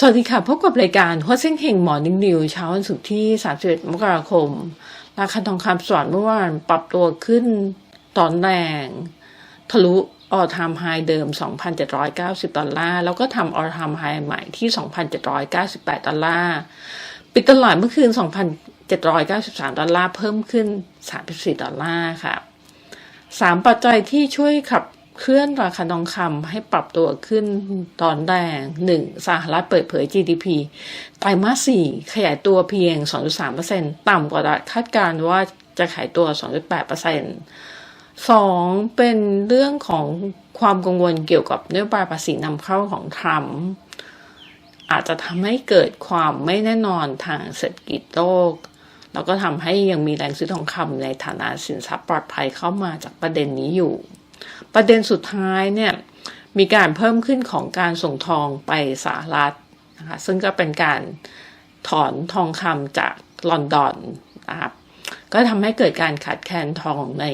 สวัสดีค่ะ พบกับรายการหัวเส้นเห่งหมอนิ่งนิวเช้าวันศุกร์ที่ 31 มกราคม ราคาทองคำสอนเมื่อวานปรับตัวขึ้นตอนแรง ทะลุออทามไฮเดิม 2,790 ดอลลาร์ แล้วก็ทำออทามไฮใหม่ที่ 2,798 ดอลลาร์ ปิดตลาดเมื่อคืน 2,793 ดอลลาร์ เพิ่มขึ้น 34 ดอลลาร์ค่ะสามปัจจัยที่ช่วยขับ เคลื่อนราคาทองคำให้ปรับตัวขึ้นตอนแรงหนึ่งสหรัฐเปิดเผย GDP ไตรมาสสี่ขยายตัวเพียง 2.3%ต่ำกว่าคาดการณ์ว่าจะขายตัว 2.8%สองเป็นเรื่องของความกังวลเกี่ยวกับนโยบายภาษีนำเข้าของทรัมป์อาจจะทำให้เกิดความไม่แน่นอนทางเศรษฐกิจโลก แล้วก็ทำให้ยังมีแรงซื้อทองคำในฐานะสินทรัพย์ปลอดภัยเข้ามาจากประเด็นนี้อยู่ ประเด็นสุดท้ายเนี่ยมีการเพิ่มขึ้นของการส่งทองไปสหรัฐนะคะซึ่งก็เป็นการถอนทองคำจากลอนดอนนะครับก็ทำให้เกิดการขาดแคลนทองใน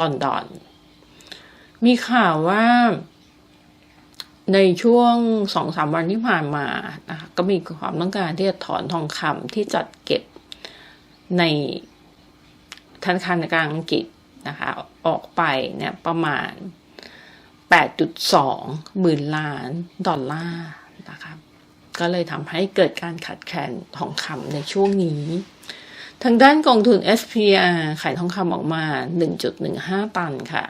ลอนดอน มีข่าวว่าในช่วงสองสามวันที่ผ่านมานะคะก็มีความต้องการที่จะถอนทองคำที่จัดเก็บในธนาคารกลางอังกฤษ นะคะออกไปเนี่ยประมาณ 8.2 หมื่นล้านดอลลาร์นะคะก็เลยทำให้เกิดการขาดแคลนทองคำในช่วงนี้ ทางด้านกองทุน SPR ขายทองคำออกมา 1.15 ตันค่ะ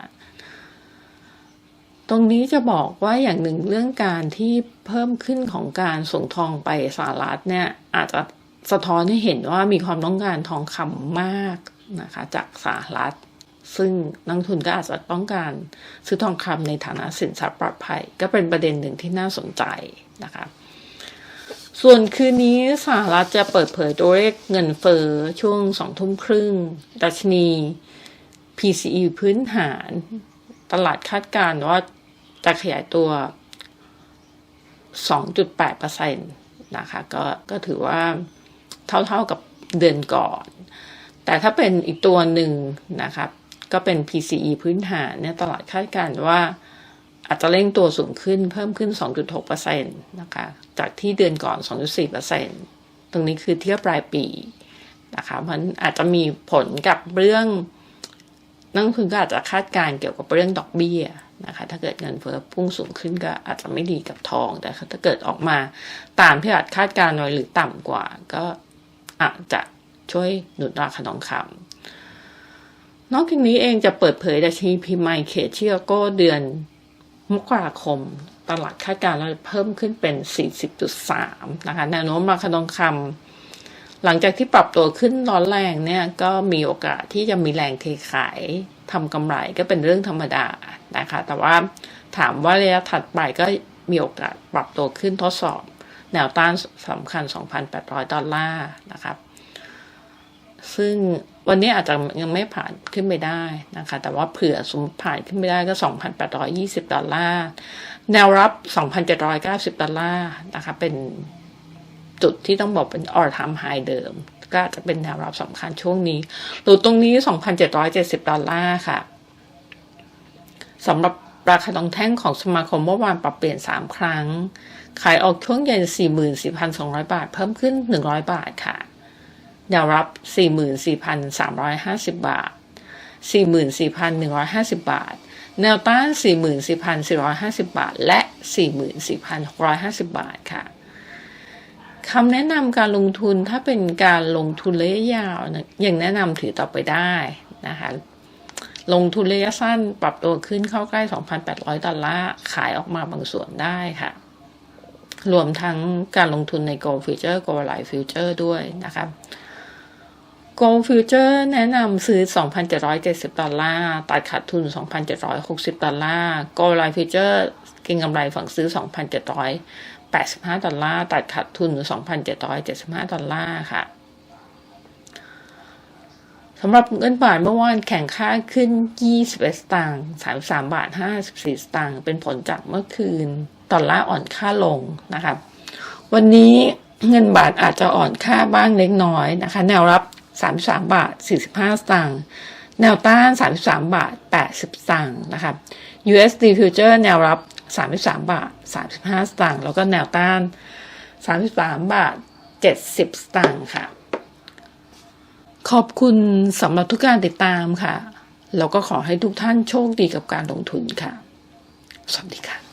ตรงนี้จะบอกว่าอย่างหนึ่งเรื่องการที่เพิ่มขึ้นของการส่งทองไปสหรัฐเนี่ยอาจจะสะท้อนให้เห็นว่ามีความต้องการทองคำมากนะคะจากสหรัฐ ซึ่งนักทุนก็อาจจะต้องการซื้อทองคำในฐานะสินทรัพย์ปลอดภัย ก็เป็นประเด็นหนึ่งที่น่าสนใจนะคะส่วนคืนนี้สหรัฐจะเปิดเผยตัวเลขเงินเฟอ้อช่วงสองทุ่มครึ่ง ดัชนี PCE พื้นฐาน ตลาดคาดการณ์ว่าจะขยายตัว 2.8%นะคะก็ก็ถือว่าเท่าๆกับเดือนก่อน แต่ถ้าเป็นอีกตัวหนึ่งนะครับ ก็เป็น PCE พื้นฐานเนี่ยตลาดคาดการณ์ว่าอาจจะเร่งตัวสูงขึ้นเพิ่มขึ้น 2.6%นะคะ จากที่เดือนก่อน 2.4%ตรงนี้คือเทียบรายปีนะคะเพราะอาจจะมีผลกับเรื่องนักทุนก็อาจจะคาดการณ์เกี่ยวกับเรื่องดอกเบี้ยนะคะ ถ้าเกิดเงินเฟ้อพุ่งสูงขึ้นก็อาจจะไม่ดีกับทอง แต่ถ้าเกิดออกมาตามที่อาจคาดการณ์ไว้หรือต่ำกว่า ก็อาจจะช่วยหนุนราคาทองคำ นอกจากนี้เองจะเปิดเผยดัชนีพิมายเคเชียโก้เดือนมกราคม ตลาดคาดการณ์เราเพิ่มขึ้นเป็น 40.3 นะคะแนวโน้มราคาทองคำหลังจากที่ปรับตัวขึ้นร้อนแรงเนี่ยก็มีโอกาสที่จะมีแรงเทขายทำกำไรก็เป็นเรื่องธรรมดานะคะ แต่ว่าถามว่าระยะถัดไปก็มีโอกาสปรับตัวขึ้นทดสอบ แนวต้านสำคัญ 2,800 ดอลลาร์นะครับ ซึ่งวันนี้อาจจะยังไม่ผ่านขึ้นไปได้นะคะ แต่ว่าเผื่อสมมติผ่านขึ้นไปได้ก็ 2,820 ดอลลาร์ แนวรับ 2,790 ดอลลาร์นะคะ เป็นจุดที่ต้องบอกเป็น all time high เดิม ก็อาจจะเป็นแนวรับสำคัญช่วงนี้หรือตรงนี้ 2,770 ดอลลาร์ค่ะสำหรับราคาทองแท่งของสมาคมเมื่อวานปรับเปลี่ยน 3 ครั้ง ขายออกช่วงเย็น 44,200 บาท เพิ่มขึ้น 100 บาทค่ะ แนวรับ 44,350 บาท 44,150 บาท แนวต้าน 44,450 บาท และ 44,650 บาทค่ะคำแนะนำการลงทุนถ้าเป็นการลงทุนระยะยาวยังแนะนำถือต่อไปได้นะคะลงทุนระยะสั้นปรับตัวขึ้นเข้าใกล้ 2,800 ดอลลาร์ขายออกมาบางส่วนได้ค่ะ รวมทั้งการลงทุนใน Gold Future Gold Life Future ด้วยนะคะ Gold Future แนะนำซื้อ 2,770 ดอลลาร์ ตัดขาดทุน 2,760 ดอลลาร์ Gold Life Future เก็งกำไรฝั่งซื้อ 2,785 ดอลลาร์ ตัดขาดทุน 2,775 ดอลลาร์ค่ะสำหรับเงินบาทเมื่อวานแข่งค่าขึ้น 21 สตางค์33 บาท 54 สตางค์ เป็นผลจากเมื่อคืนดอลลาร์อ่อนค่าลงนะครับวันนี้เงินบาทอาจจะอ่อนค่าบ้างเล็กน้อยนะคะ แนวรับ 33 บาท 45 สตางค์แนวต้าน 33 บาท 80 สตางค์นะครับ USD Future แนวรับ 33 บาท 35 สตางค์แล้วก็แนวต้าน 33 บาท 70 สตางค์ค่ะ ขอบคุณสำหรับทุกการติดตามค่ะ แล้วก็ขอให้ทุกท่านโชคดีกับการลงทุนค่ะ สวัสดีค่ะ